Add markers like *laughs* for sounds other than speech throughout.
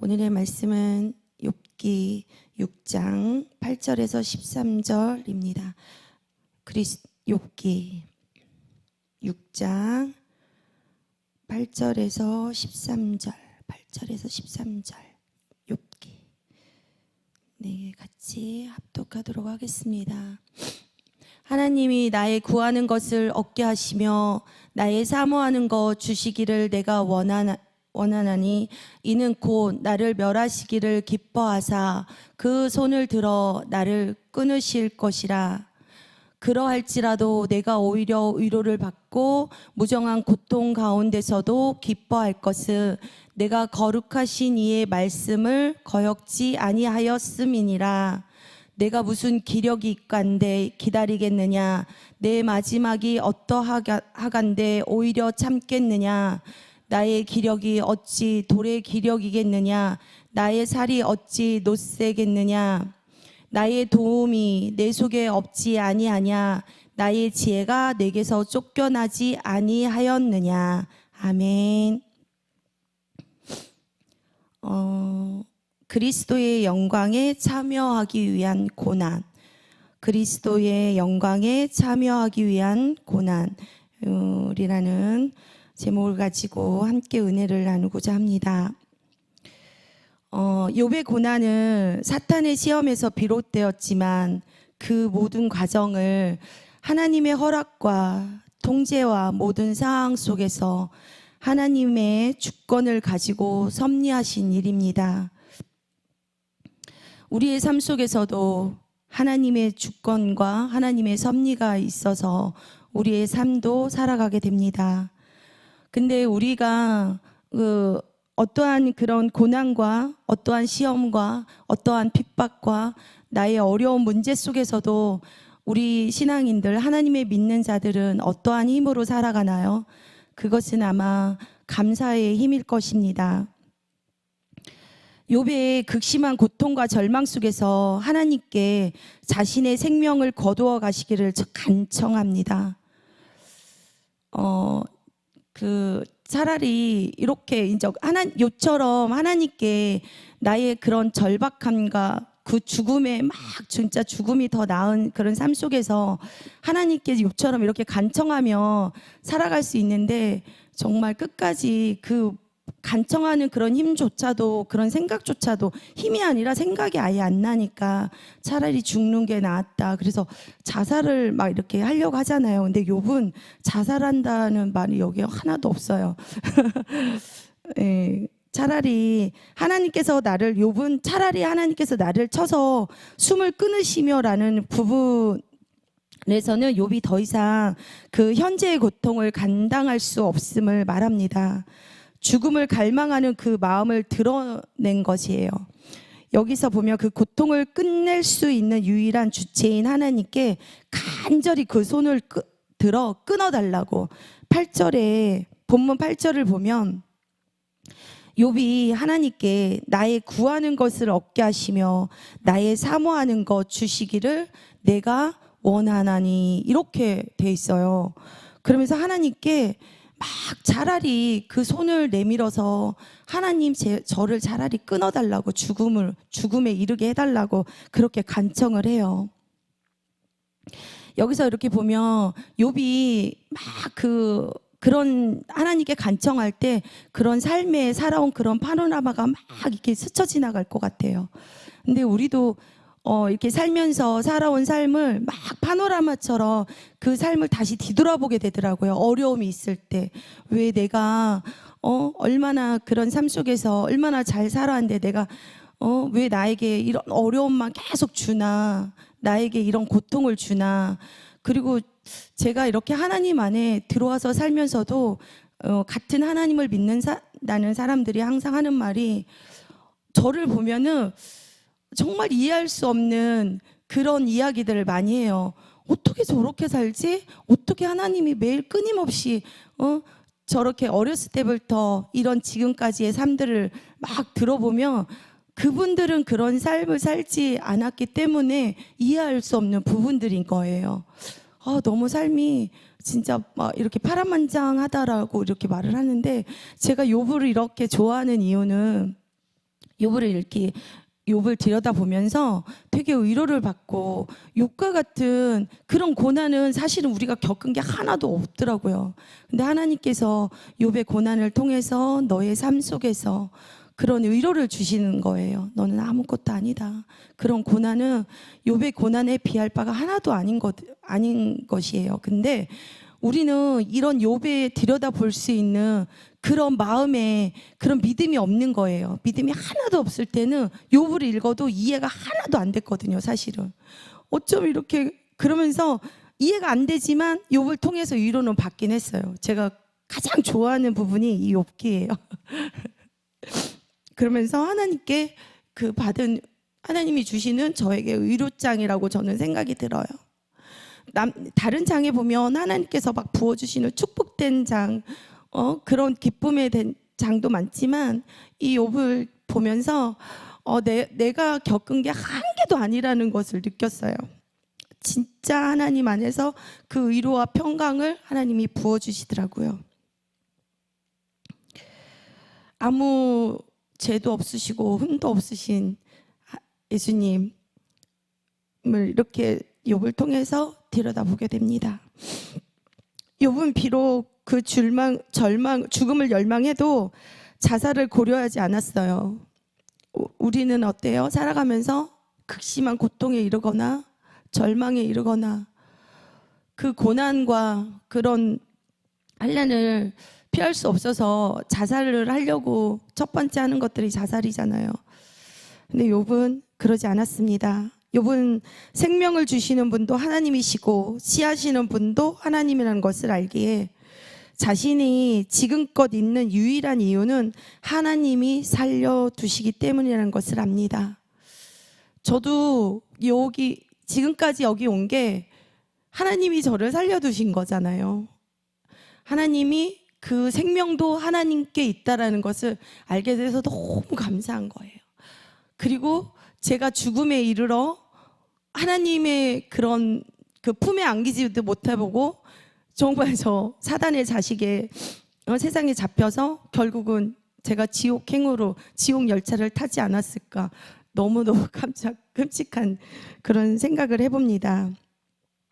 오늘의 말씀은 욥기 6장 8절에서 13절입니다. 그리스 욥기 6장 8절에서 13절, 8절에서 13절 욥기 네, 같이 합독하도록 하겠습니다. 하나님이 나의 구하는 것을 얻게 하시며 나의 사모하는 것 주시기를 내가 원하나 원하나니 이는 곧 나를 멸하시기를 기뻐하사 그 손을 들어 나를 끊으실 것이라. 그러할지라도 내가 오히려 위로를 받고 무정한 고통 가운데서도 기뻐할 것은 내가 거룩하신 이의 말씀을 거역지 아니하였음이니라. 내가 무슨 기력이 있간데 기다리겠느냐? 내 마지막이 어떠하간데 오히려 참겠느냐 나의 기력이 어찌 돌의 기력이겠느냐? 나의 살이 어찌 노쇠겠느냐? 나의 도움이 내 속에 없지 아니하냐? 나의 지혜가 내게서 쫓겨나지 아니하였느냐? 아멘. 어, 그리스도의 영광에 참여하기 위한 고난. 그리스도의 영광에 참여하기 위한 고난이라는 제목을 가지고 함께 은혜를 나누고자 합니다. 어, 욥의 고난은 사탄의 시험에서 비롯되었지만 그 모든 과정을 하나님의 허락과 통제와 모든 상황 속에서 하나님의 주권을 가지고 섭리하신 일입니다. 우리의 삶 속에서도 하나님의 주권과 하나님의 섭리가 있어서 우리의 삶도 살아가게 됩니다. 근데 우리가 그 어떠한 그런 고난과 어떠한 시험과 어떠한 핍박과 나의 어려운 문제 속에서도 우리 신앙인들 하나님의 믿는 자들은 어떠한 힘으로 살아가나요? 그것은 아마 감사의 힘일 것입니다. 욥의 극심한 고통과 절망 속에서 하나님께 자신의 생명을 거두어 가시기를 간청합니다. 어, 그 차라리 이렇게 이제 하나 요처럼 하나님께 나의 그런 절박함과 그 죽음에 막 진짜 죽음이 더 나은 그런 삶 속에서 하나님께 요처럼 이렇게 간청하며 살아갈 수 있는데 정말 끝까지 그 간청하는 그런 힘조차도 그런 생각조차도 힘이 아니라 생각이 아예 안 나니까 차라리 죽는 게 낫다. 그래서 자살을 막 이렇게 하려고 하잖아요. 근데 욥은 자살한다는 말이 여기 하나도 없어요. *laughs* 예, 차라리 하나님께서 나를 욥은 차라리 하나님께서 나를 쳐서 숨을 끊으시며라는 부분 에서는 욥이 더 이상 그 현재의 고통을 감당할 수 없음을 말합니다. 죽음을 갈망하는 그 마음을 드러낸 것이에요. 여기서 보면 그 고통을 끝낼 수 있는 유일한 주체인 하나님께 간절히 그 손을 끄, 들어 끊어달라고 8절에 본문 8절을 보면 욥이 하나님께 나의 구하는 것을 얻게 하시며 나의 사모하는 것 주시기를 내가 원하나니 이렇게 돼 있어요. 그러면서 하나님께 막 차라리 그 손을 내밀어서 하나님 제, 저를 차라리 끊어달라고 죽음을 죽음에 이르게 해달라고 그렇게 간청을 해요. 여기서 이렇게 보면 욥이 막그 그런 하나님께 간청할 때 그런 삶에 살아온 그런 파노라마가 막 이렇게 스쳐 지나갈 것 같아요. 근데 우리도 어, 이렇게 살면서 살아온 삶을 막 파노라마처럼 그 삶을 다시 뒤돌아보게 되더라고요. 어려움이 있을 때. 왜 내가, 어, 얼마나 그런 삶 속에서 얼마나 잘 살아왔는데 내가, 어, 왜 나에게 이런 어려움만 계속 주나. 나에게 이런 고통을 주나. 그리고 제가 이렇게 하나님 안에 들어와서 살면서도 어, 같은 하나님을 믿는 사, 나는 사람들이 항상 하는 말이 저를 보면은 정말 이해할 수 없는 그런 이야기들을 많이 해요. 어떻게 저렇게 살지? 어떻게 하나님이 매일 끊임없이 어? 저렇게 어렸을 때부터 이런 지금까지의 삶들을 막 들어보면 그분들은 그런 삶을 살지 않았기 때문에 이해할 수 없는 부분들인 거예요. 아, 너무 삶이 진짜 막 이렇게 파란만장하다라고 이렇게 말을 하는데 제가 요부를 이렇게 좋아하는 이유는 욥을 이렇게 욥을 들여다보면서 되게 위로를 받고 욥과 같은 그런 고난은 사실은 우리가 겪은 게 하나도 없더라고요. 근데 하나님께서 욥의 고난을 통해서 너의 삶 속에서 그런 위로를 주시는 거예요. 너는 아무것도 아니다. 그런 고난은 욥의 고난에 비할 바가 하나도 아닌 것 아닌 것이에요. 근데 우리는 이런 욥에 들여다 볼 수 있는 그런 마음에 그런 믿음이 없는 거예요. 믿음이 하나도 없을 때는 욥을 읽어도 이해가 하나도 안 됐거든요, 사실은. 어쩜 이렇게 그러면서 이해가 안 되지만 욥을 통해서 위로는 받긴 했어요. 제가 가장 좋아하는 부분이 이 욥기예요. *laughs* 그러면서 하나님께 그 받은 하나님이 주시는 저에게 위로장이라고 저는 생각이 들어요. 남, 다른 장에 보면 하나님께서 막 부어주시는 축복된 장, 어, 그런 기쁨에 된 장도 많지만 이 욥을 보면서 어, 내, 내가 겪은 게 한 개도 아니라는 것을 느꼈어요. 진짜 하나님 안에서 그 위로와 평강을 하나님이 부어주시더라고요. 아무 죄도 없으시고 흠도 없으신 하- 예수님을 이렇게 욥을 통해서 들여다보게 됩니다. 욥은 비록 그 줄망, 절망, 죽음을 열망해도 자살을 고려하지 않았어요. 우- 우리는 어때요? 살아가면서 극심한 고통에 이르거나 절망에 이르거나 그 고난과 그런 한란을 피할 수 없어서 자살을 하려고 첫 번째 하는 것들이 자살이잖아요. 근데 욥은 그러지 않았습니다. 욥은 생명을 주시는 분도 하나님이시고 씨하시는 분도 하나님이라는 것을 알기에 자신이 지금껏 있는 유일한 이유는 하나님이 살려두시기 때문이라는 것을 압니다. 저도 여기 지금까지 여기 온 게 하나님이 저를 살려두신 거잖아요. 하나님이 그 생명도 하나님께 있다라는 것을 알게 돼서 너무 감사한 거예요. 그리고 제가 죽음에 이르러 하나님의 그런 그 품에 안기지도 못해보고 정말 저 사단의 자식에 어, 세상에 잡혀서 결국은 제가 지옥 행으로 지옥 열차를 타지 않았을까 너무너무 *laughs* 깜짝 끔찍한 그런 생각을 해봅니다.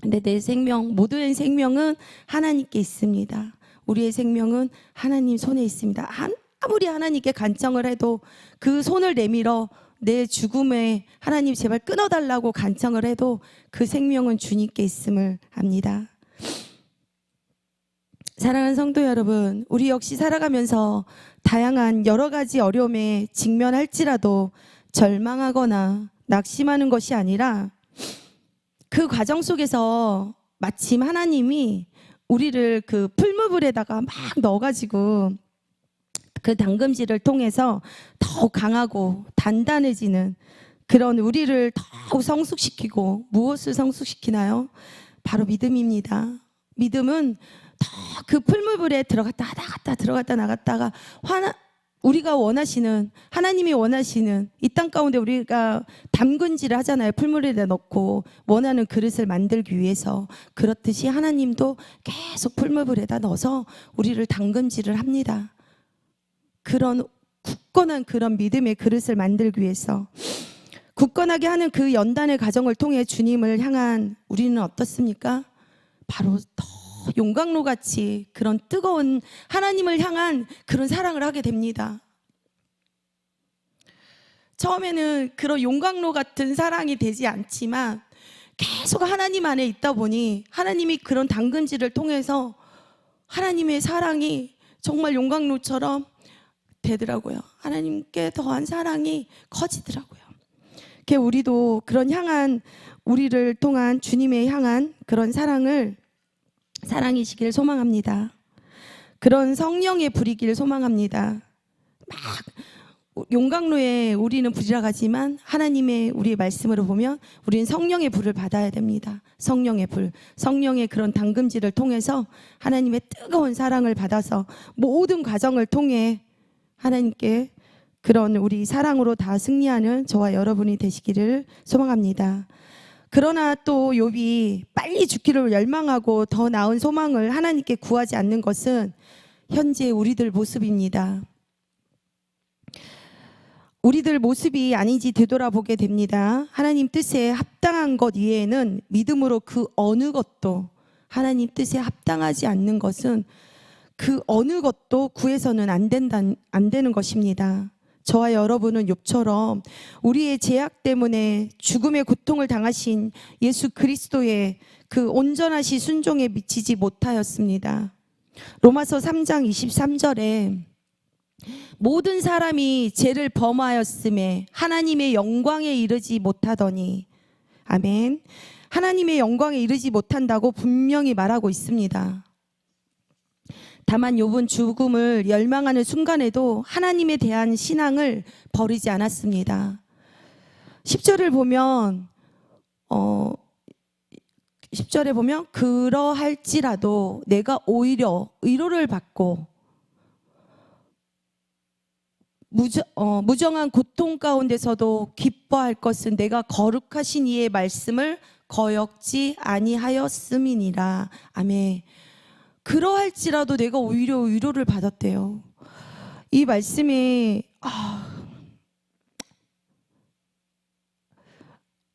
근데 내 생명 모두의 생명은 하나님께 있습니다. 우리의 생명은 하나님 손에 있습니다. 한- 아무리 하나님께 간청을 해도 그 손을 내밀어 내 죽음에 하나님 제발 끊어달라고 간청을 해도 그 생명은 주님께 있음을 압니다. 사랑하는 성도 여러분, 우리 역시 살아가면서 다양한 여러 가지 어려움에 직면할지라도 절망하거나 낙심하는 것이 아니라 그 과정 속에서 마침 하나님이 우리를 그 풀무불에다가 막 넣어가지고 그 당금질을 통해서 더욱 강하고 단단해지는 그런 우리를 더욱 성숙시키고 무엇을 성숙시키나요? 바로 믿음입니다. 믿음은 더 그 풀무불에 들어갔다 나갔다 들어갔다 나갔다가 화나 우리가 원하시는 하나님이 원하시는 이 땅 가운데 우리가 담근질을 하잖아요. 풀물에다 넣고 원하는 그릇을 만들기 위해서 그렇듯이 하나님도 계속 풀무불에다 넣어서 우리를 담금질을 합니다. 그런 굳건한 그런 믿음의 그릇을 만들기 위해서 굳건하게 하는 그 연단의 과정을 통해 주님을 향한 우리는 어떻습니까? 바로 더 용광로 같이 그런 뜨거운 하나님을 향한 그런 사랑을 하게 됩니다. 처음에는 그런 용광로 같은 사랑이 되지 않지만 계속 하나님 안에 있다 보니 하나님이 그런 당근질을 통해서 하나님의 사랑이 정말 용광로처럼 되더라고요. 하나님께 더한 사랑이 커지더라고요. 이렇게 우리도 그런 향한 우리를 통한 주님의 향한 그런 사랑을 사랑이시길 소망합니다. 그런 성령의 불이길 소망합니다. 막 용광로에 우리는 가지만 하나님의 우리의 말씀으로 보면 우리는 성령의 불을 받아야 됩니다. 성령의 불, 성령의 그런 당금질을 통해서 하나님의 뜨거운 사랑을 받아서 모든 과정을 통해 하나님께 그런 우리 사랑으로 다 승리하는 저와 여러분이 되시기를 소망합니다. 그러나 또 욥이 빨리 죽기를 열망하고 더 나은 소망을 하나님께 구하지 않는 것은 현재 우리들 모습입니다. 우리들 모습이 아닌지 되돌아보게 됩니다. 하나님 뜻에 합당한 것 이외에는 믿음으로 그 어느 것도 하나님 뜻에 합당하지 않는 것은 그 어느 것도 구해서는 안 된다 안 되는 것입니다. 저와 여러분은 욥처럼 우리의 제약 때문에 죽음의 고통을 당하신 예수 그리스도의 그 온전하시 순종에 미치지 못하였습니다. 로마서 3장 23절에 모든 사람이 죄를 범하였음에 하나님의 영광에 이르지 못하더니 아멘. 하나님의 영광에 이르지 못한다고 분명히 말하고 있습니다. 다만 욥은 죽음을 열망하는 순간에도 하나님에 대한 신앙을 버리지 않았습니다. 10절을 보면 어 10절에 보면 그러할지라도 내가 오히려 의로를 받고 무정, 어, 무정한 고통 가운데서도 기뻐할 것은 내가 거룩하신 이의 말씀을 거역지 아니하였음이니라. 아멘. 그러할지라도 내가 오히려 위로를 받았대요. 이 말씀이 아,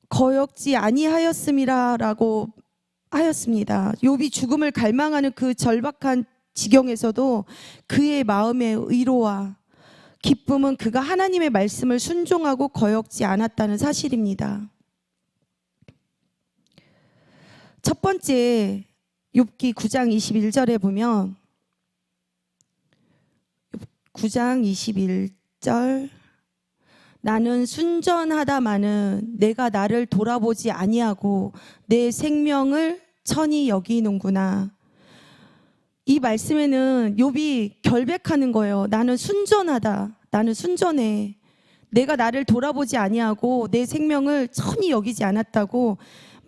거역지 아니하였음이라라고 하였습니다. 욥이 죽음을 갈망하는 그 절박한 지경에서도 그의 마음의 의로와 기쁨은 그가 하나님의 말씀을 순종하고 거역지 않았다는 사실입니다. 첫 번째 욥기 9장 21절에 보면 9장 21절 나는 순전하다마는 내가 나를 돌아보지 아니하고 내 생명을 천히 여기는구나. 이 말씀에는 욥이 결백하는 거예요. 나는 순전하다. 나는 순전해. 내가 나를 돌아보지 아니하고 내 생명을 천히 여기지 않았다고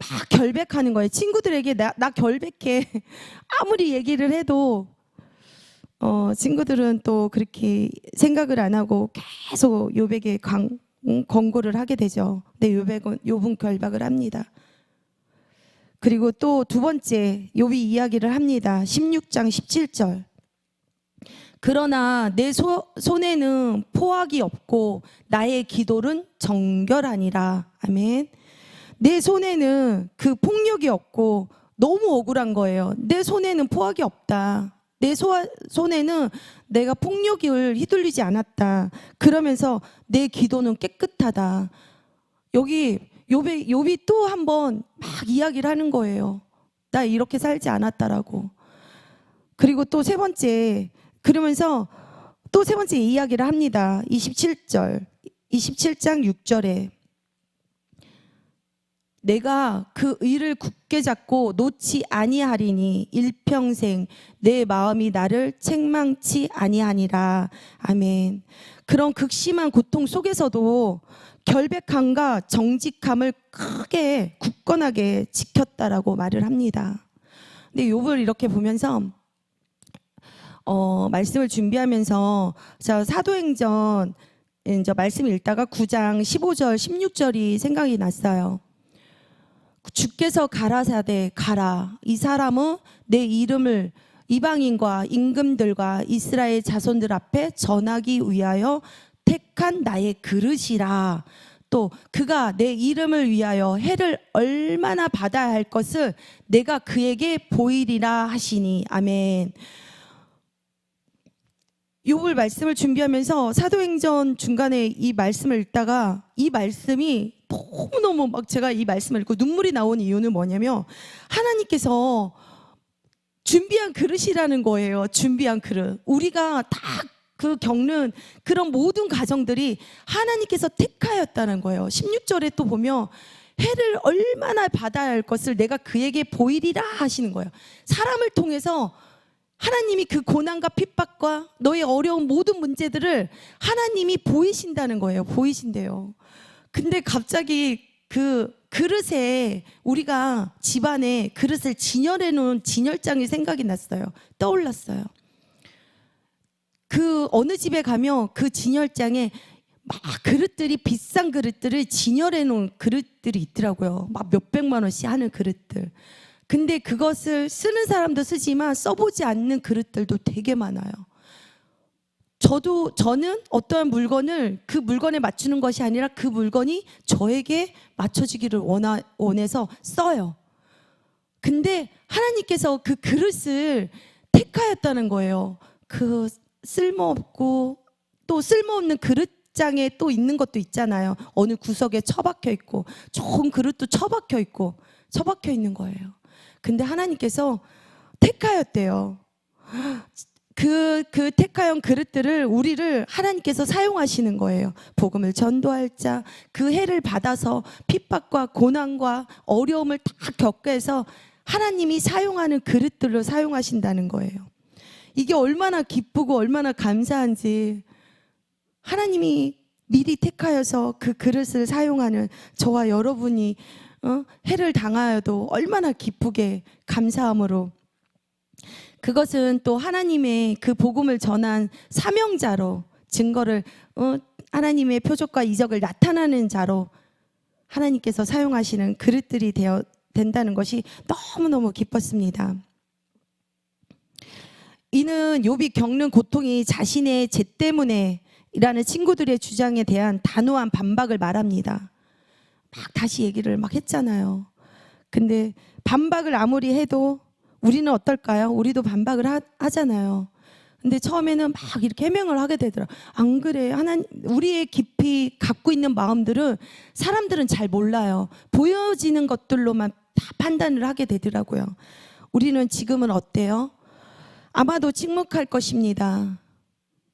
막 결백하는 거예요. 친구들에게 나, 나 결백해. *laughs* 아무리 얘기를 해도 어, 친구들은 또 그렇게 생각을 안 하고 계속 욥에게 강, 음, 권고를 하게 되죠. 근데 욥은 욥은 결박을 합니다. 그리고 또 두 번째 욥이 이야기를 합니다. 16장 17절. 그러나 내 소, 손에는 포악이 없고 나의 기도는 정결하니라. 아멘. 내 손에는 그 폭력이 없고 너무 억울한 거예요. 내 손에는 포악이 없다. 내 소, 손에는 내가 폭력을 휘둘리지 않았다. 그러면서 내 기도는 깨끗하다. 여기 욥이, 욥이 또한 번 막 이야기를 하는 거예요. 나 이렇게 살지 않았다라고. 그리고 또 세 번째, 그러면서 또 세 번째 이야기를 합니다. 27절, 27장 6절에. 내가 그 의를 굳게 잡고 놓지 아니하리니 일평생 내 마음이 나를 책망치 아니하니라. 아멘. 그런 극심한 고통 속에서도 결백함과 정직함을 크게 굳건하게 지켰다라고 말을 합니다. 근데 욥을 이렇게 보면서 어, 말씀을 준비하면서 저 사도행전 이제 말씀 읽다가 9장 15절 16절이 생각이 났어요. 주께서 가라사대 가라. 이 사람은 내 이름을 이방인과 임금들과 이스라엘 자손들 앞에 전하기 위하여 택한 나의 그릇이라. 또 그가 내 이름을 위하여 해를 얼마나 받아야 할 것을 내가 그에게 보이리라 하시니. 아멘. 욥을 말씀을 준비하면서 사도행전 중간에 이 말씀을 읽다가 이 말씀이 너무너무 막 제가 이 말씀을 읽고 눈물이 나온 이유는 뭐냐면 하나님께서 준비한 그릇이라는 거예요. 준비한 그릇. 우리가 다 그 겪는 그런 모든 가정들이 하나님께서 택하였다는 거예요. 16절에 또 보면 해를 얼마나 받아야 할 것을 내가 그에게 보이리라 하시는 거예요. 사람을 통해서 하나님이 그 고난과 핍박과 너의 어려운 모든 문제들을 하나님이 보이신다는 거예요. 보이신대요. 근데 갑자기 그 그릇에 우리가 집안에 그릇을 진열해 놓은 진열장이 생각이 났어요. 떠올랐어요. 그 어느 집에 가면 그 진열장에 막 그릇들이 비싼 그릇들을 진열해 놓은 그릇들이 있더라고요. 막 몇백만 원씩 하는 그릇들. 근데 그것을 쓰는 사람도 쓰지만 써보지 않는 그릇들도 되게 많아요. 저도 저는 어떠한 물건을 그 물건에 맞추는 것이 아니라 그 물건이 저에게 맞춰지기를 원하, 원해서 써요. 근데 하나님께서 그 그릇을 택하였다는 거예요. 그 쓸모없고 또 쓸모없는 그릇장에 또 있는 것도 있잖아요. 어느 구석에 처박혀 있고 좋은 그릇도 처박혀 있고 처박혀 있는 거예요. 근데 하나님께서 택하였대요. 그, 그 택하연 그릇들을 우리를 하나님께서 사용하시는 거예요. 복음을 전도할 자, 그 해를 받아서 핍박과 고난과 어려움을 다 겪게 해서 하나님이 사용하는 그릇들로 사용하신다는 거예요. 이게 얼마나 기쁘고 얼마나 감사한지 하나님이 미리 택하여서 그 그릇을 사용하는 저와 여러분이 어? 해를 당하여도 얼마나 기쁘게 감사함으로 그것은 또 하나님의 그 복음을 전한 사명자로 증거를 어, 하나님의 표적과 이적을 나타나는 자로 하나님께서 사용하시는 그릇들이 되어 된다는 것이 너무너무 기뻤습니다. 이는 욥이 겪는 고통이 자신의 죄 때문에라는 친구들의 주장에 대한 단호한 반박을 말합니다. 막 다시 얘기를 막 했잖아요. 근데 반박을 아무리 해도 우리는 어떨까요? 우리도 반박을 하, 하잖아요. 근데 처음에는 막 이렇게 해명을 하게 되더라. 안 그래. 하나님, 우리의 깊이 갖고 있는 마음들은 사람들은 잘 몰라요. 보여지는 것들로만 다 판단을 하게 되더라고요. 우리는 지금은 어때요? 아마도 침묵할 것입니다.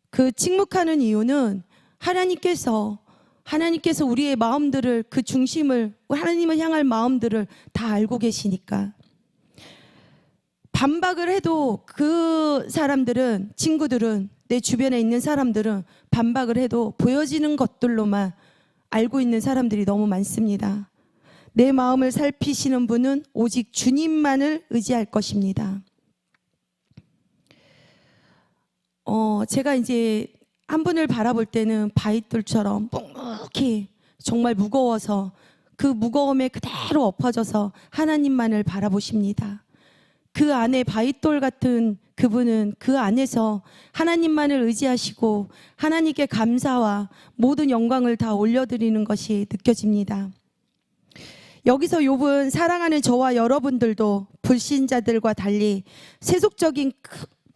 그 침묵하는 이유는 하나님께서 하나님께서 우리의 마음들을 그 중심을 하나님을 향할 마음들을 다 알고 계시니까 반박을 해도 그 사람들은 친구들은 내 주변에 있는 사람들은 반박을 해도 보여지는 것들로만 알고 있는 사람들이 너무 많습니다. 내 마음을 살피시는 분은 오직 주님만을 의지할 것입니다. 어, 제가 이제 한 분을 바라볼 때는 바위돌처럼 묵묵히 정말 무거워서 그 무거움에 그대로 엎어져서 하나님만을 바라보십니다. 그 안에 바위돌 같은 그분은 그 안에서 하나님만을 의지하시고 하나님께 감사와 모든 영광을 다 올려드리는 것이 느껴집니다. 여기서 욥은 사랑하는 저와 여러분들도 불신자들과 달리 세속적인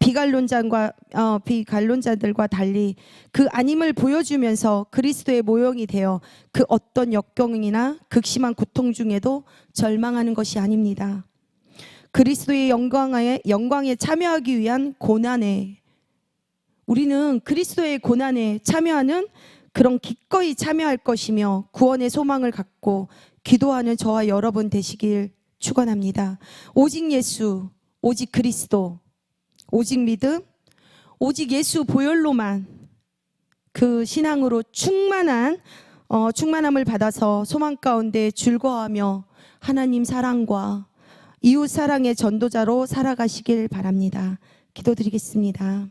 비관론자과 어, 비관론자들과 달리 그 아님을 보여주면서 그리스도의 모형이 되어 그 어떤 역경이나 극심한 고통 중에도 절망하는 것이 아닙니다. 그리스도의 영광에 영광에 참여하기 위한 고난에 우리는 그리스도의 고난에 참여하는 그런 기꺼이 참여할 것이며 구원의 소망을 갖고 기도하는 저와 여러분 되시길 축원합니다. 오직 예수, 오직 그리스도, 오직 믿음, 오직 예수 보혈로만 그 신앙으로 충만한 어, 충만함을 받아서 소망 가운데 즐거워하며 하나님 사랑과 이웃 사랑의 전도자로 살아가시길 바랍니다. 기도드리겠습니다.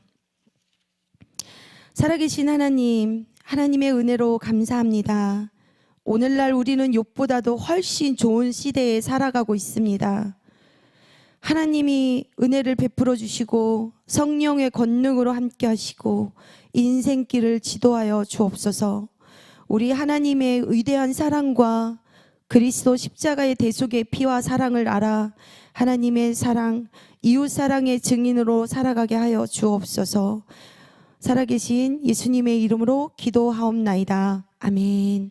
살아계신 하나님, 하나님의 은혜로 감사합니다. 오늘날 우리는 욕보다도 훨씬 좋은 시대에 살아가고 있습니다. 하나님이 은혜를 베풀어 주시고 성령의 권능으로 함께 하시고 인생길을 지도하여 주옵소서. 우리 하나님의 위대한 사랑과 그리스도 십자가의 대속의 피와 사랑을 알아 하나님의 사랑, 이웃 사랑의 증인으로 살아가게 하여 주옵소서. 살아계신 예수님의 이름으로 기도하옵나이다. 아멘.